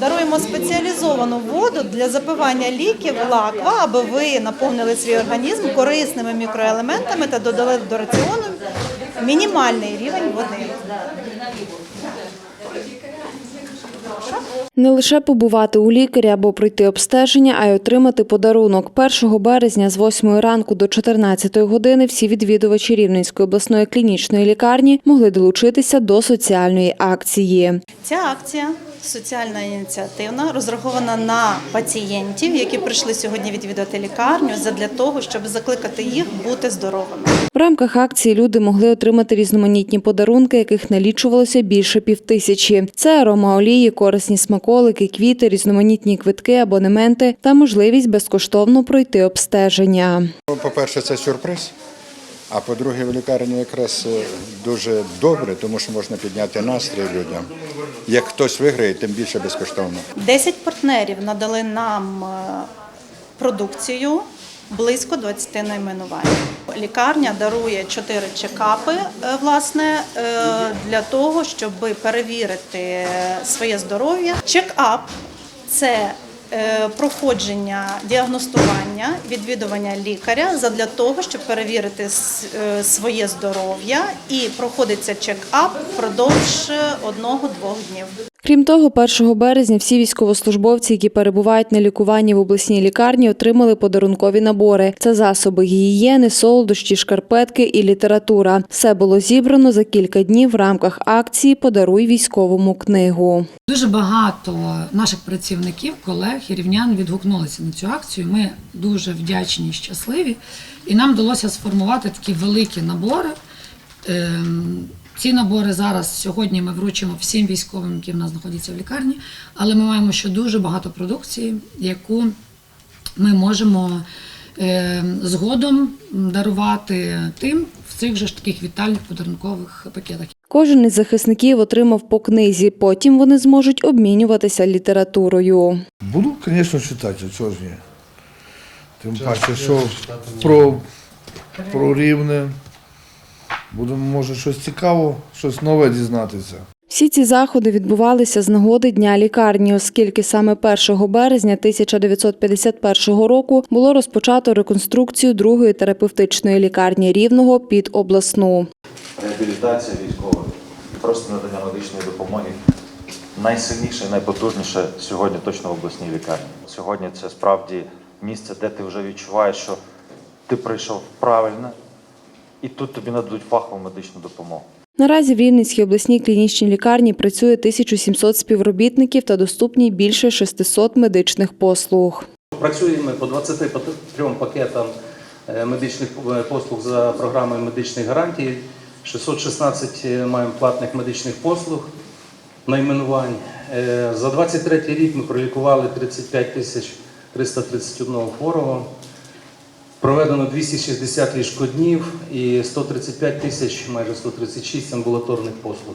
даруємо спеціалізовану воду для запивання ліків лаква, аби ви наповнили свій організм корисними мікроелементами та додали до раціону мінімальний рівень води. Не лише побувати у лікаря або пройти обстеження, а й отримати подарунок. 1 березня з 8 ранку до 14 години всі відвідувачі Рівненської обласної клінічної лікарні могли долучитися до соціальної акції. Ця акція соціальна ініціативна, розрахована на пацієнтів, які прийшли сьогодні відвідати лікарню, задля того, щоб закликати їх бути здоровими. В рамках акції люди могли отримати різноманітні подарунки, яких налічувалося більше півтисячі. Це аромаолії, корисні смаколики, квіти, різноманітні квитки, абонементи та можливість безкоштовно пройти обстеження. По-перше, це сюрприз. А по-друге, в лікарні якраз е, дуже добре, тому що можна підняти настрій людям. Як хтось виграє, тим більше безкоштовно. 10 партнерів надали нам е, продукцію. Близько 20 найменувань. Лікарня дарує 4 чекапи е, власне е, для того, щоб перевірити своє здоров'я. Чекап це е, проходження діагностування, відвідування лікаря задля того, щоб перевірити своє здоров'я, і проходиться чекап впродовж одного-двох днів. Крім того, 1 березня всі військовослужбовці, які перебувають на лікуванні в обласній лікарні, отримали подарункові набори. Це засоби гігієни, солодощі, шкарпетки і література. Все було зібрано за кілька днів в рамках акції Подаруй військовому книгу. Дуже багато наших працівників, колег і рівнян відгукнулися на цю акцію. Ми дуже вдячні і щасливі. І нам вдалося сформувати такі великі набори. Ці набори зараз сьогодні ми вручимо всім військовим, які в нас знаходяться в лікарні, але ми маємо ще дуже багато продукції, яку ми можемо ем, згодом дарувати тим в цих же ж таких вітальних подарункових пакетах. Кожен із захисників отримав по книзі. Потім вони зможуть обмінюватися літературою. Буду, звісно, читати, чого ж ні. Тим паче, що про, про рівне. Будемо, може, щось цікаво, щось нове дізнатися. Всі ці заходи відбувалися з нагоди Дня лікарні, оскільки саме 1 березня 1951 року було розпочато реконструкцію другої терапевтичної лікарні Рівного під обласну. реабілітація військових і просто надання медичної допомоги найсильніше і найпотужніше сьогодні точно в обласній лікарні. Сьогодні це справді місце, де ти вже відчуваєш, що ти прийшов правильно, і тут тобі нададуть фахову медичну допомогу. Наразі в Рівненській обласній клінічній лікарні працює 1700 співробітників та доступні більше 600 медичних послуг. Працюємо по 23 пакетам е, медичних е, послуг за програмою медичних гарантій. 616 маємо платних медичних послуг найменувань. Е, За 23 рік ми пролікували 35 тисяч 331 хворого. Проведено 260 ліжкоднів і 135 тисяч, майже 136 амбулаторних послуг.